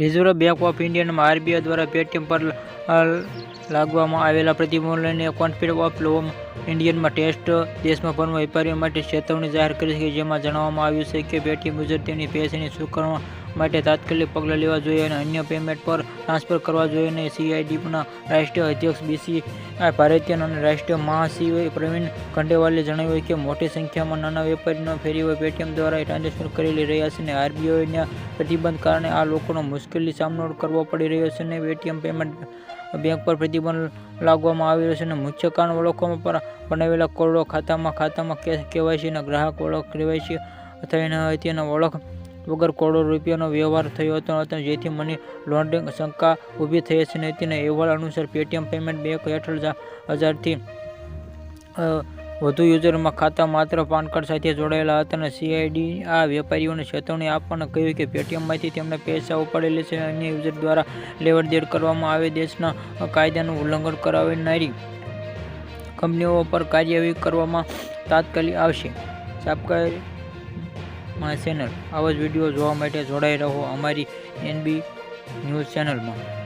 Reserve bank of ઇન્ડિયામાં RBI દ્વારા Paytm પર લાગવામાં આવેલા પ્રતિબંધોને કોન્ફિડન્સ ઓફ લો ઇન્ડિયનમાં ટેસ્ટ દેશમાં પણ વેપારીઓ માટે ચેતવણી જાહેર કરી છે જેમાં જણાવવામાં આવ્યું છે કે પેટીએમ મુજબ તેની પૈસાની ચૂકવણી માટે તાત્કાલિક પગલાં લેવા જોઈએ અને અન્ય પેમેન્ટ પર ટ્રાન્સફર કરવા જોઈએ અને સીઆઈડીના રાષ્ટ્રીય અધ્યક્ષ બીસી ભારતીયન અને રાષ્ટ્રીય મહાસચિવ પ્રવીણ ખંડેવાલે જણાવ્યું કે મોટી સંખ્યામાં નાના વેપારીનો ફેરીઓ પેટીએમ દ્વારા ટ્રાન્ઝેક્શન કરી રહ્યા છે અને આરબીઆઈના પ્રતિબંધ કારણે આ લોકોનો મુશ્કેલી સામનો કરવો પડી રહ્યો છે અને પેટીએમ પેમેન્ટ બેંક પર પ્રતિબંધ લાગવામાં આવી રહ્યો છે અને મુખ્ય કારણ ઓળખવામાં પર બનાવેલા કોડો ખાતામાં ખાતામાં કેવાયસી અને ગ્રાહક ઓળખ કેવાયસી થઈ ન હતી અને ઓળખ વગર કરોડો રૂપિયાનો વ્યવહાર થયો હતો જેથી મની લોન્ડરિંગ શંકા ઊભી થઈ છે તેના અહેવાલ અનુસાર પેટીએમ પેમેન્ટ બેંક હેઠળ હજારથી વધુ યુઝરમાં ખાતા માત્ર પાન કાર્ડ સાથે જોડાયેલા હતા અને સીઆઈડી આ વેપારીઓને ચેતવણી આપવાને કહ્યું કે પેટીએમમાંથી તેમને પૈસા ઉપાડેલી છે અને અન્ય યુઝર દ્વારા લેવડદેડ કરવામાં આવે દેશના કાયદાનું ઉલ્લંઘન કરાવનારી કંપનીઓ પર કાર્યવાહી કરવામાં તાત્કાલિક આવશે. Subscribe my channel. આવા જ વીડિયો જોવા માટે જોડાઈ રહો અમારી એનબી ન્યૂઝ ચેનલમાં.